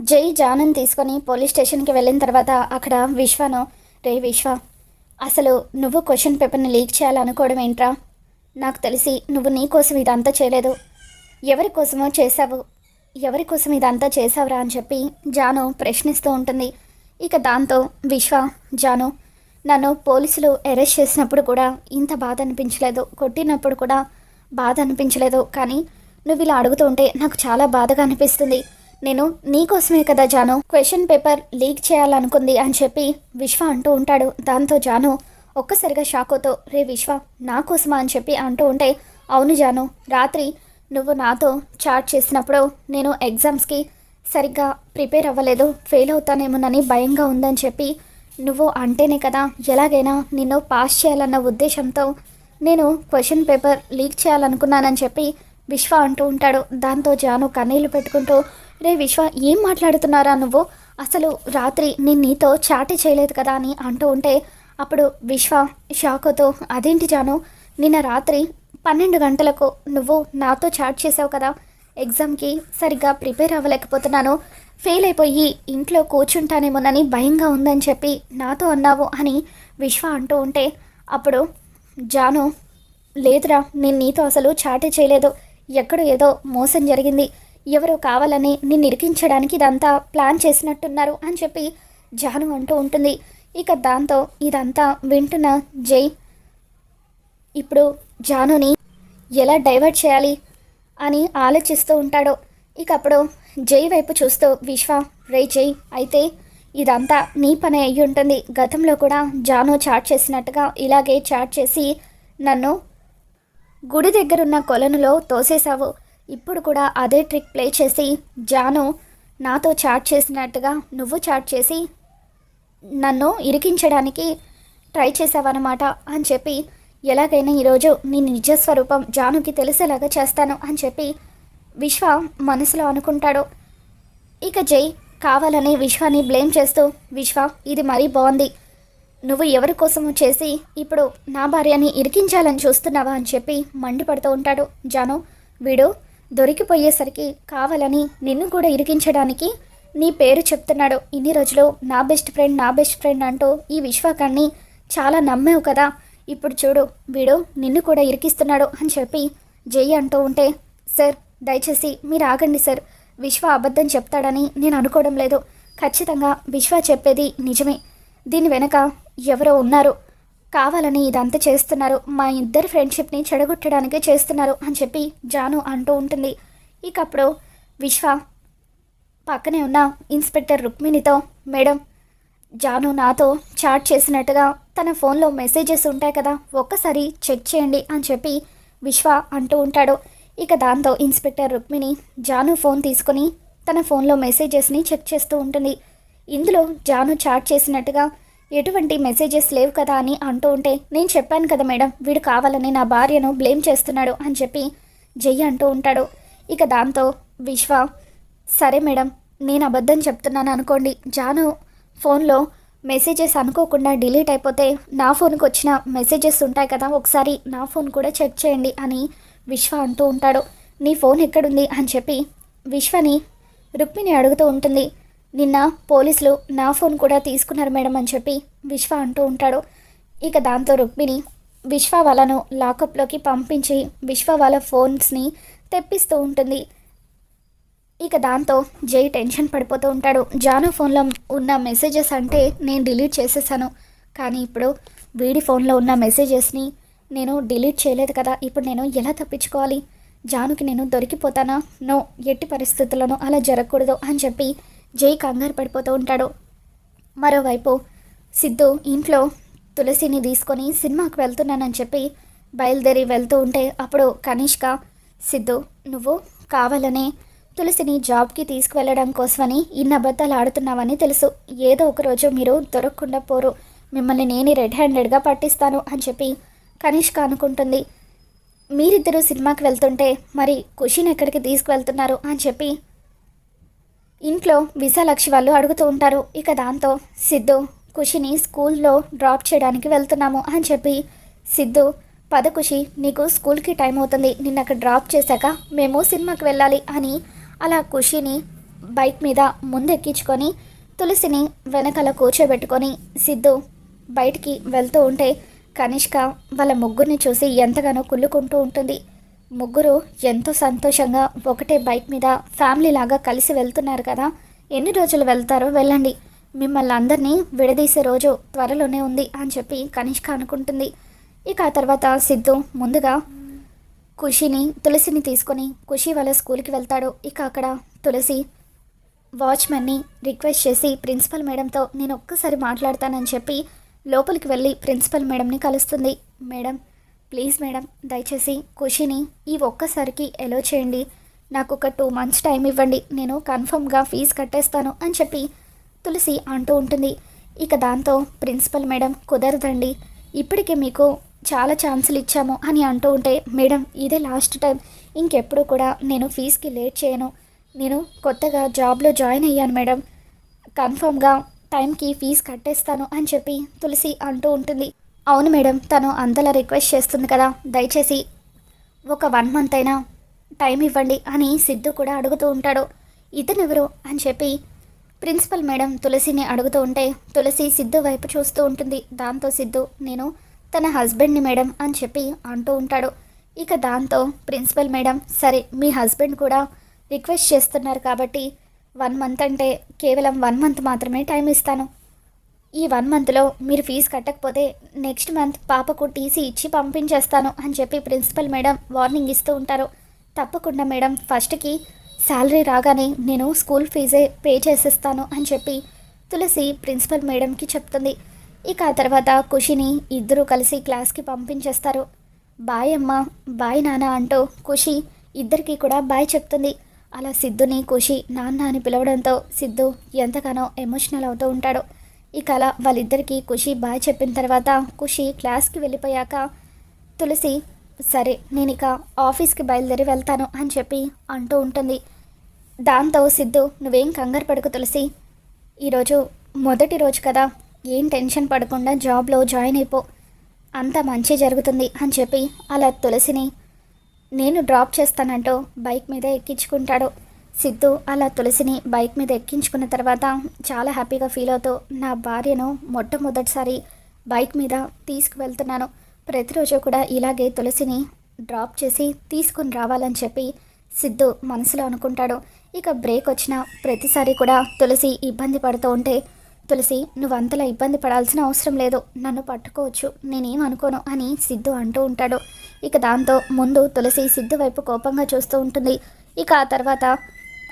జై జానన్ తీసుకొని పోలీస్ స్టేషన్కి వెళ్ళిన తర్వాత అక్కడ విశ్వను రే విశ్వ అసలు నువ్వు క్వశ్చన్ పేపర్ని లీక్ చేయాలనుకోవడం ఏంట్రా? నాకు తెలిసి నువ్వు నీ కోసం ఇదంతా చేయలేదు. ఎవరి కోసమో చేశావు. ఎవరి కోసం ఇదంతా చేశావురా? అని చెప్పి జాను ప్రశ్నిస్తూ ఉంటుంది. ఇక దాంతో విశ్వ జాను నన్ను పోలీసులు అరెస్ట్ చేసినప్పుడు కూడా ఇంత బాధ అనిపించలేదు. కొట్టినప్పుడు కూడా బాధ అనిపించలేదు. కానీ నువ్వు ఇలా అడుగుతుంటే నాకు చాలా బాధగా అనిపిస్తుంది. నేను నీకోసమే కదా జాను. క్వశ్చన్ పేపర్ లీక్ చేయాలనుకుంది అని చెప్పి విశ్వ అంటూ ఉంటాడు. దాంతో జాను ఒక్కసారిగా షాకోతో రే విశ్వ నా కోసమా? అని చెప్పి అంటూ ఉంటే అవును జాను. రాత్రి నువ్వు నాతో చాట్ చేసినప్పుడు నేను ఎగ్జామ్స్కి సరిగ్గా ప్రిపేర్ అవ్వలేదు. ఫెయిల్ అవుతానేమోనని భయంగా ఉందని చెప్పి నువ్వు అంటేనే కదా ఎలాగైనా నిన్ను పాస్ చేయాలన్న ఉద్దేశంతో నేను క్వశ్చన్ పేపర్ లీక్ చేయాలనుకున్నానని చెప్పి విశ్వ అంటూ ఉంటాడు. దాంతో జాను కన్నీళ్ళు పెట్టుకుంటూ రే విశ్వ ఏం మాట్లాడుతున్నారా నువ్వు? అసలు రాత్రి నేను నీతో చాటే చేయలేదు కదా అని అంటూ ఉంటే అప్పుడు విశ్వ షాకుతో అదేంటి జాను? నిన్న రాత్రి పన్నెండు గంటలకు నువ్వు నాతో చాట్ చేసావు కదా? ఎగ్జామ్కి సరిగ్గా ప్రిపేర్ అవ్వలేకపోతున్నాను. ఫెయిల్ అయిపోయి ఇంట్లో కూర్చుంటానేమోనని భయంగా ఉందని చెప్పి నాతో అన్నావు అని విశ్వ అంటూ ఉంటే అప్పుడు జాను లేదురా నేను నీతో అసలు చాటే చేయలేదు. ఎక్కడో ఏదో మోసం జరిగింది. ఎవరో కావాలని నిన్ను ఇరికించడానికి ఇదంతా ప్లాన్ చేసినట్టున్నారు అని చెప్పి జాను అంటూ ఉంటుంది. ఇక దాంతో ఇదంతా వింటున్న జై ఇప్పుడు జానుని ఎలా డైవర్ట్ చేయాలి? అని ఆలోచిస్తూ ఉంటాడు. ఇక అప్పుడు జై వైపు చూస్తూ విశ్వ రే జై అయితే ఇదంతా నీ పని అయ్యి ఉంటుంది. గతంలో కూడా జాను చాట్ చేసినట్టుగా ఇలాగే చాట్ చేసి నన్ను గుడి దగ్గరున్న కొలనులో తోసేశావు. ఇప్పుడు కూడా అదే ట్రిక్ ప్లే చేసి జాను నాతో చాట్ చేసినట్టుగా నువ్వు చాట్ చేసి నన్ను ఇరికించడానికి ట్రై చేసావన్నమాట అని చెప్పి ఎలాగైనా ఈరోజు నీ నిజస్వరూపం జానుకి తెలిసేలాగా చేస్తాను అని చెప్పి విశ్వ మనసులో అనుకుంటాడు. ఇక జై కావాలని విశ్వాని బ్లేమ్ చేస్తూ విశ్వ ఇది మరీ బాగుంది. నువ్వు ఎవరి కోసము చేసి ఇప్పుడు నా భార్యని ఇరికించాలని చూస్తున్నావా అని చెప్పి మండిపడుతూ ఉంటాడు జాను. వీడు దొరికిపోయేసరికి కావాలని నిన్ను కూడా ఇరికించడానికి నీ పేరు చెప్తున్నాడు. ఇన్ని రోజులు నా బెస్ట్ ఫ్రెండ్ నా బెస్ట్ ఫ్రెండ్ అంటూ ఈ విశ్వాకాన్ని చాలా నమ్మావు కదా. ఇప్పుడు చూడు వీడు నిన్ను కూడా ఇరికిస్తున్నాడు అని చెప్పి జై అంటూ ఉంటే సార్ దయచేసి మీరు ఆగండి సార్. విశ్వ అబద్ధం చెప్తాడని నేను అనుకోవడం లేదు. ఖచ్చితంగా విశ్వ చెప్పేది నిజమే. దీని వెనక ఎవరో ఉన్నారు. కావాలని ఇదంతా చేస్తున్నారు. మా ఇద్దరి ఫ్రెండ్షిప్ని చెడగొట్టడానికే చేస్తున్నారు అని చెప్పి జాను అంటూ ఉంటుంది. ఇక అప్పుడు విశ్వ పక్కనే ఉన్న ఇన్స్పెక్టర్ రుక్మిణితో మేడం జాను నాతో చాట్ చేసినట్టుగా తన ఫోన్లో మెసేజెస్ ఉంటాయి కదా ఒక్కసారి చెక్ చేయండి అని చెప్పి విశ్వ అంటూ ఉంటాడు. ఇక దాంతో ఇన్స్పెక్టర్ రుక్మిణి జాను ఫోన్ తీసుకుని తన ఫోన్లో మెసేజెస్ని చెక్ చేస్తూ ఉంటుంది. ఇందులో జాను చాట్ చేసినట్టుగా ఎటువంటి మెసేజెస్ లేవు కదా అని అంటూ ఉంటే నేను చెప్పాను కదా మేడం వీడు కావాలని నా భార్యను బ్లేమ్ చేస్తున్నాడు అని చెప్పి జై అంటూ ఉంటాడు. ఇక దాంతో విశ్వ సరే మేడం నేను అబద్ధం చెప్తున్నాను అనుకోండి. జాను ఫోన్లో మెసేజెస్ అనుకోకుండా డిలీట్ అయిపోతే నా ఫోన్కి వచ్చిన మెసేజెస్ ఉంటాయి కదా ఒకసారి నా ఫోన్ కూడా చెక్ చేయండి అని విశ్వ అంటూ ఉంటాడు. నీ ఫోన్ ఎక్కడుంది? అని చెప్పి విశ్వని రుక్మిణి అడుగుతూ ఉంటుంది. నిన్న పోలీసులు నా ఫోన్ కూడా తీసుకున్నారు మేడం అని చెప్పి విశ్వ అంటూ ఉంటాడు. ఇక దాంతో రుక్మిణి విశ్వ వాళ్ళను లాకప్లోకి పంపించి విశ్వ వాళ్ళ ఫోన్స్ని తెప్పిస్తూ ఉంటుంది. ఇక దాంతో జై టెన్షన్ పడిపోతూ ఉంటాడు. జాను ఫోన్లో ఉన్న మెసేజెస్ అంటే నేను డిలీట్ చేసేసాను. కానీ ఇప్పుడు వీడి ఫోన్లో ఉన్న మెసేజెస్ని నేను డిలీట్ చేయలేదు కదా ఇప్పుడు నేను ఎలా తప్పించుకోవాలి? జానుకి నేను దొరికిపోతానా? నో ఎట్టి పరిస్థితులను అలా జరగకూడదు అని చెప్పి జై కంగారు పడిపోతూ ఉంటాడు. మరోవైపు సిద్ధు ఇంట్లో తులసిని తీసుకొని సినిమాకి వెళ్తున్నానని చెప్పి బయలుదేరి వెళ్తూ ఉంటే అప్పుడు కనిష్క సిద్ధు నువ్వు కావాలనే తులసిని జాబ్కి తీసుకువెళ్ళడం కోసమని ఇన్ని అబద్ధాలు ఆడుతున్నావని తెలుసు. ఏదో ఒక రోజు మీరు దొరకకుండా పోరు. మిమ్మల్ని నేను రెడ్ హ్యాండెడ్గా పట్టిస్తాను అని చెప్పి కనిష్క అనుకుంటుంది. మీరిద్దరూ సినిమాకి వెళ్తుంటే మరి ఖుషిని ఎక్కడికి తీసుకువెళ్తున్నారు అని చెప్పి ఇంట్లో విశాలక్షి వాళ్ళు అడుగుతూ ఉంటారు. ఇక దాంతో సిద్ధు ఖుషిని స్కూల్లో డ్రాప్ చేయడానికి వెళ్తున్నాము అని చెప్పి సిద్ధు పద ఖుషి నీకు స్కూల్కి టైం అవుతుంది. నిన్న అక్కడ డ్రాప్ చేశాక మేము సినిమాకి వెళ్ళాలి అని అలా ఖుషిని బైక్ మీద ముందెక్కించుకొని తులసిని వెనకాల కూర్చోబెట్టుకొని సిద్ధు బయటికి వెళ్తూ ఉంటే కనిష్క వాళ్ళ ముగ్గురిని చూసి ఎంతగానో కుళ్ళుకుంటూ ఉంటుంది. ముగ్గురు ఎంతో సంతోషంగా ఒకటే బైక్ మీద ఫ్యామిలీ లాగా కలిసి వెళ్తున్నారు కదా. ఎన్ని రోజులు వెళ్తారో వెళ్ళండి. మిమ్మల్ని అందరినీ విడదీసే రోజు త్వరలోనే ఉంది అని చెప్పి కనిష్క అనుకుంటుంది. ఇక ఆ తర్వాత సిద్ధు ముందుగా ఖుషిని తులసిని తీసుకొని ఖుషి వాళ్ళ స్కూల్కి వెళ్తాడు. ఇక అక్కడ తులసి వాచ్మెన్ని రిక్వెస్ట్ చేసి ప్రిన్సిపల్ మేడంతో నేను ఒక్కసారి మాట్లాడతానని చెప్పి లోపలికి వెళ్ళి ప్రిన్సిపల్ మేడంని కలుస్తుంది. మేడం ప్లీజ్ మేడం దయచేసి ఖుషిని ఈ ఒక్కసారికి ఎలో చేయండి. నాకు ఒక టూ మంత్స్ టైం ఇవ్వండి. నేను కన్ఫర్మ్గా ఫీజు కట్టేస్తాను అని చెప్పి తులసి అంటూ ఉంటుంది. ఇక దాంతో ప్రిన్సిపల్ మేడం కుదరదండి. ఇప్పటికే మీకు చాలా ఛాన్సులు ఇచ్చాము అని అంటూ ఉంటే మేడం ఇదే లాస్ట్ టైం ఇంకెప్పుడు కూడా నేను ఫీజుకి లేట్ చేయను. నేను కొత్తగా జాబ్లో జాయిన్ అయ్యాను మేడం. కన్ఫర్మ్గా టైంకి ఫీజు కట్టేస్తాను అని చెప్పి తులసి అంటూ ఉంటుంది. అవును మేడం తను అంతలా రిక్వెస్ట్ చేస్తుంది కదా. దయచేసి ఒక వన్ మంత్ అయినా టైం ఇవ్వండి అని సిద్ధు కూడా అడుగుతూ ఉంటాడు. ఇతనెవరు అని చెప్పి ప్రిన్సిపల్ మేడం తులసిని అడుగుతూ ఉంటే తులసి సిద్ధు వైపు చూస్తూ ఉంటుంది. దాంతో సిద్ధు నేను తన హస్బెండ్ని మేడం అని చెప్పి అంటూ ఉంటాడు. ఇక దాంతో ప్రిన్సిపల్ మేడం సరే మీ హస్బెండ్ కూడా రిక్వెస్ట్ చేస్తున్నారు కాబట్టి వన్ మంత్ అంటే కేవలం వన్ మంత్ మాత్రమే టైం ఇస్తాను. ఈ వన్ మంత్లో మీరు ఫీజు కట్టకపోతే నెక్స్ట్ మంత్ పాపకు టీసీ ఇచ్చి పంపించేస్తాను అని చెప్పి ప్రిన్సిపల్ మేడం వార్నింగ్ ఇస్తూ ఉంటారు. తప్పకుండా మేడం ఫస్ట్కి శాలరీ రాగానే నేను స్కూల్ ఫీజే పే చేసేస్తాను అని చెప్పి తులసి ప్రిన్సిపల్ మేడంకి చెప్తుంది. ఇక ఆ తర్వాత ఖుషిని ఇద్దరూ కలిసి క్లాస్కి పంపించేస్తారు. బాయ్ అమ్మ బాయ్ నాన్న అంటూ ఖుషి ఇద్దరికి కూడా బాయ్ చెప్తుంది. అలా సిద్ధుని ఖుషి నాన్న అని పిలవడంతో సిద్ధు ఎంతగానో ఎమోషనల్ అవుతూ ఉంటాడు. ఇక అలా వాళ్ళిద్దరికీ ఖుషి బాయ్ చెప్పిన తర్వాత ఖుషి క్లాస్కి వెళ్ళిపోయాక తులసి సరే నేను ఇక ఆఫీస్కి బయలుదేరి వెళ్తాను అని చెప్పి అంటూ ఉంటుంది. దాంతో సిద్ధు నువ్వేం కంగారు పడుకు తులసి. ఈరోజు మొదటి రోజు కదా. ఏం టెన్షన్ పడకుండా జాబ్లో జాయిన్ అయిపో. అంత మంచి జరుగుతుంది అని చెప్పి అలా తులసిని నేను డ్రాప్ చేస్తానంటూ బైక్ మీద ఎక్కించుకుంటాడు. సిద్ధు అలా తులసిని బైక్ మీద ఎక్కించుకున్న తర్వాత చాలా హ్యాపీగా ఫీల్ అవుతూ నా భార్యను మొట్టమొదటిసారి బైక్ మీద తీసుకువెళ్తున్నాను. ప్రతిరోజు కూడా ఇలాగే తులసిని డ్రాప్ చేసి తీసుకుని రావాలని చెప్పి సిద్ధు మనసులో అనుకుంటాడు. ఇక బ్రేక్ వచ్చిన ప్రతిసారి కూడా తులసి ఇబ్బంది పడుతూ ఉంటే తులసి నువ్వు ఇబ్బంది పడాల్సిన అవసరం లేదు నన్ను పట్టుకోవచ్చు నేనేం అనుకోను అని సిద్ధు అంటూ ఉంటాడు. ఇక దాంతో ముందు తులసి సిద్ధు వైపు కోపంగా చూస్తూ ఉంటుంది. ఇక ఆ తర్వాత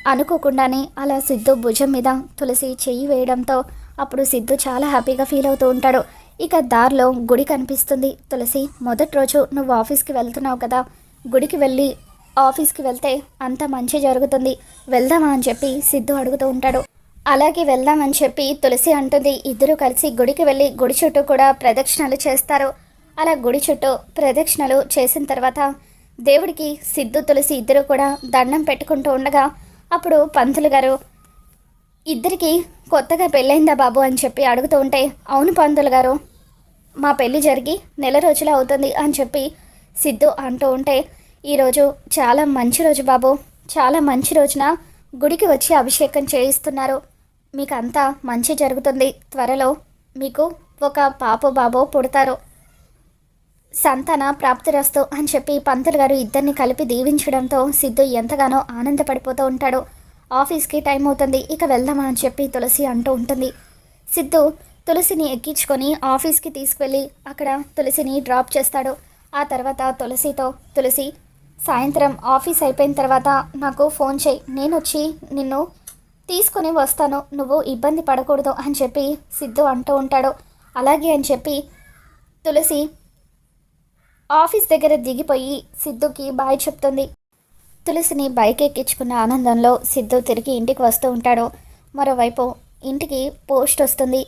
అనుకోకుండానే అలా సిద్ధు భుజం మీద తులసి చెయ్యి వేయడంతో అప్పుడు సిద్ధు చాలా హ్యాపీగా ఫీల్ అవుతూ ఉంటాడు. ఇక దారిలో గుడి కనిపిస్తుంది. తులసి మొదటి రోజు నువ్వు ఆఫీస్కి వెళ్తున్నావు కదా. గుడికి వెళ్ళి ఆఫీస్కి వెళ్తే అంత మంచి జరుగుతుంది. వెళ్దామా అని చెప్పి సిద్ధు అడుగుతూ ఉంటాడు. అలాగే వెళ్దామని చెప్పి తులసి అంటుంది. ఇద్దరు కలిసి గుడికి వెళ్ళి గుడి చుట్టూ కూడా ప్రదక్షిణలు చేస్తారు. అలా గుడి చుట్టూ ప్రదక్షిణలు చేసిన తర్వాత దేవుడికి సిద్ధు తులసి ఇద్దరు కూడా దండం పెట్టుకుంటూ ఉండగా అప్పుడు పంతులు గారు ఇద్దరికి కొత్తగా పెళ్ళైందా బాబు? అని చెప్పి అడుగుతూ ఉంటే అవును పంతులు గారు మా పెళ్ళి జరిగి నెల రోజులు అవుతుంది అని చెప్పి సిద్ధు అంటూ ఉంటే ఈరోజు చాలా మంచి రోజు బాబు చాలా మంచి రోజున గుడికి వచ్చి అభిషేకం చేయిస్తున్నారు. మీకు అంతా మంచి జరుగుతుంది. త్వరలో మీకు ఒక పాప బాబో పుడతారు. సంతాన ప్రాప్తిరస్తు అని చెప్పి పంతులు గారు ఇద్దరిని కలిపి దీవించడంతో సిద్ధు ఎంతగానో ఆనందపడిపోతూ ఉంటాడు. ఆఫీస్కి టైం అవుతుంది ఇక వెళ్దామా అని చెప్పి తులసి అంటూ ఉంటుంది. సిద్ధు తులసిని ఎక్కించుకొని ఆఫీస్కి తీసుకువెళ్ళి అక్కడ తులసిని డ్రాప్ చేస్తాడు. ఆ తర్వాత తులసితో తులసి సాయంత్రం ఆఫీస్ అయిపోయిన తర్వాత నాకు ఫోన్ చేయి. నేను వచ్చి నిన్ను తీసుకొని వస్తాను. నువ్వు ఇబ్బంది పడకూడదు అని చెప్పి సిద్ధు అంటూ ఉంటాడు. అలాగే అని చెప్పి తులసి ఆఫీస్ దగ్గర దిగిపోయి సిద్ధుకి బాయ్ చెప్తుంది. తులసిని బైక్ ఎక్కించుకున్న ఆనందంలో సిద్ధు తిరిగి ఇంటికి వస్తూ ఉంటాడు. మరోవైపు ఇంటికి పోస్ట్ వస్తుంది.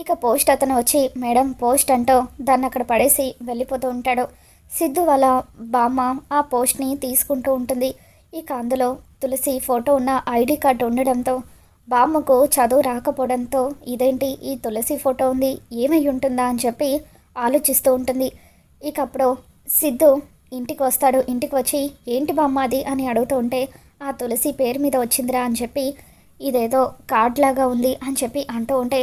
ఇక పోస్ట్ అతను వచ్చి మేడం పోస్ట్ అంటూ దాన్ని అక్కడ పడేసి వెళ్ళిపోతూ ఉంటాడు. సిద్ధు వాళ్ళ బామ్మ ఆ పోస్ట్ని తీసుకుంటూ ఉంటుంది. ఇక అందులో తులసి ఫోటో ఉన్న ఐడి కార్డు ఉండడంతో బామ్మకు చదువు రాకపోవడంతో ఇదేంటి? ఈ తులసి ఫోటో ఉంది ఏమై ఉంటుందా? అని చెప్పి ఆలోచిస్తూ ఉంటుంది. ఇక అప్పుడు సిద్ధు ఇంటికి వస్తాడు ఇంటికి వచ్చి ఏంటి బామ్మ అది అని అడుగుతూ ఉంటే ఆ తులసి పేరు మీద వచ్చిందిరా అని చెప్పి ఇదేదో కార్డ్ లాగా ఉంది అని చెప్పి అంటూ ఉంటే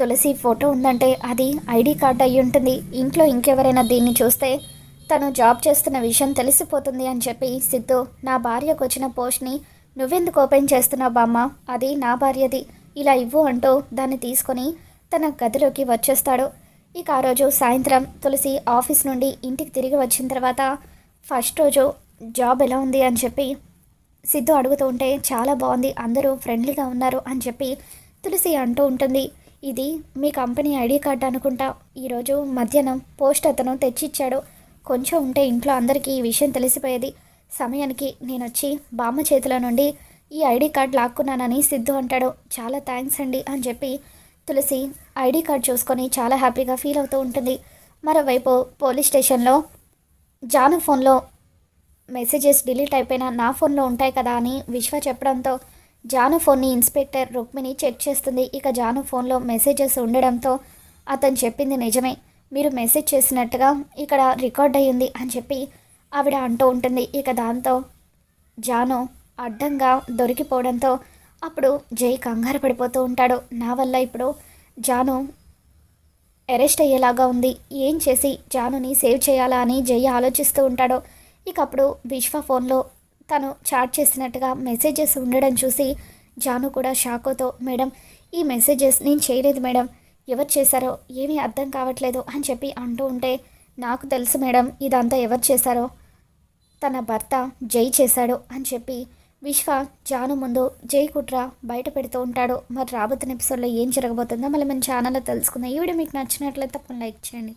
తులసి ఫోటో ఉందంటే అది ఐడి కార్డ్ అయి ఉంటుంది. ఇంట్లో ఇంకెవరైనా దీన్ని చూస్తే తను జాబ్ చేస్తున్న విషయం తెలిసిపోతుంది అని చెప్పి సిద్ధు నా భార్యకు వచ్చిన పోస్ట్ని నువ్వెందుకు ఓపెన్ చేస్తున్నావు బామ్మ? అది నా భార్యది. ఇలా ఇవ్వు అంటూ దాన్ని తీసుకొని తన గదిలోకి వచ్చేస్తాడు. ఇక ఆ రోజు సాయంత్రం తులసి ఆఫీస్ నుండి ఇంటికి తిరిగి వచ్చిన తర్వాత ఫస్ట్ రోజు జాబ్ ఎలా ఉంది అని చెప్పి సిద్ధు అడుగుతూ ఉంటే చాలా బాగుంది అందరూ ఫ్రెండ్లీగా ఉన్నారు అని చెప్పి తులసి అంటూ ఉంటుంది. ఇది మీ కంపెనీ ఐడి కార్డ్ అనుకుంటా. ఈరోజు మధ్యాహ్నం పోస్ట్ అతను తెచ్చిచ్చాడు. కొంచెం ఉంటే ఇంట్లో అందరికీ ఈ విషయం తెలిసిపోయేది. సమయానికి నేను వచ్చి బామ్మ చేతిలో నుండి ఈ ఐడి కార్డ్ లాక్కున్నానని సిద్ధు అంటాడు. చాలా థ్యాంక్స్ అండి అని చెప్పి తులసి ఐడి కార్డ్ చూసుకొని చాలా హ్యాపీగా ఫీల్ అవుతూ ఉంటుంది. మరోవైపు పోలీస్ స్టేషన్లో జాను ఫోన్లో మెసేజెస్ డిలీట్ అయిపోయినా నా ఫోన్లో ఉంటాయి కదా అని విశ్వ చెప్పడంతో జాను ఫోన్ని ఇన్స్పెక్టర్ రుక్మిణి చెక్ చేస్తుంది. ఇక జాను ఫోన్లో మెసేజెస్ ఉండడంతో అతను చెప్పింది నిజమే. మీరు మెసేజ్ చేసినట్టుగా ఇక్కడ రికార్డ్ అయ్యింది అని చెప్పి ఆవిడ అంటూ ఉంటుంది. ఇక దాంతో జాను అడ్డంగా దొరికిపోవడంతో అప్పుడు జై కంగారు పడిపోతూ ఉంటాడు. నా వల్ల ఇప్పుడు జాను అరెస్ట్ అయ్యేలాగా ఉంది. ఏం చేసి జానుని సేవ్ చేయాలా అని జై ఆలోచిస్తూ ఉంటాడు. ఇక అప్పుడు విశ్వ ఫోన్లో తను చాట్ చేసినట్టుగా మెసేజెస్ ఉండడం చూసి జాను కూడా షాకోతో మేడం ఈ మెసేజెస్ నేను చేయలేదు మేడం. ఎవరు చేశారో ఏమీ అర్థం కావట్లేదు అని చెప్పి అంటూ ఉంటే నాకు తెలుసు మేడం ఇదంతా ఎవరు చేశారో? తన భర్త జై చేశాడు అని చెప్పి విశ్వ జాను ముందు జై కుట్ర బయట పెడుతూ ఉంటాడు. మరి రాబోతున్న ఎపిసోడ్లో ఏం జరగబోతుందో మళ్ళీ మన ఛానల్లో తెలుసుకుందాం. ఈ వీడియో మీకు నచ్చినట్లయితే తప్పని లైక్ చేయండి.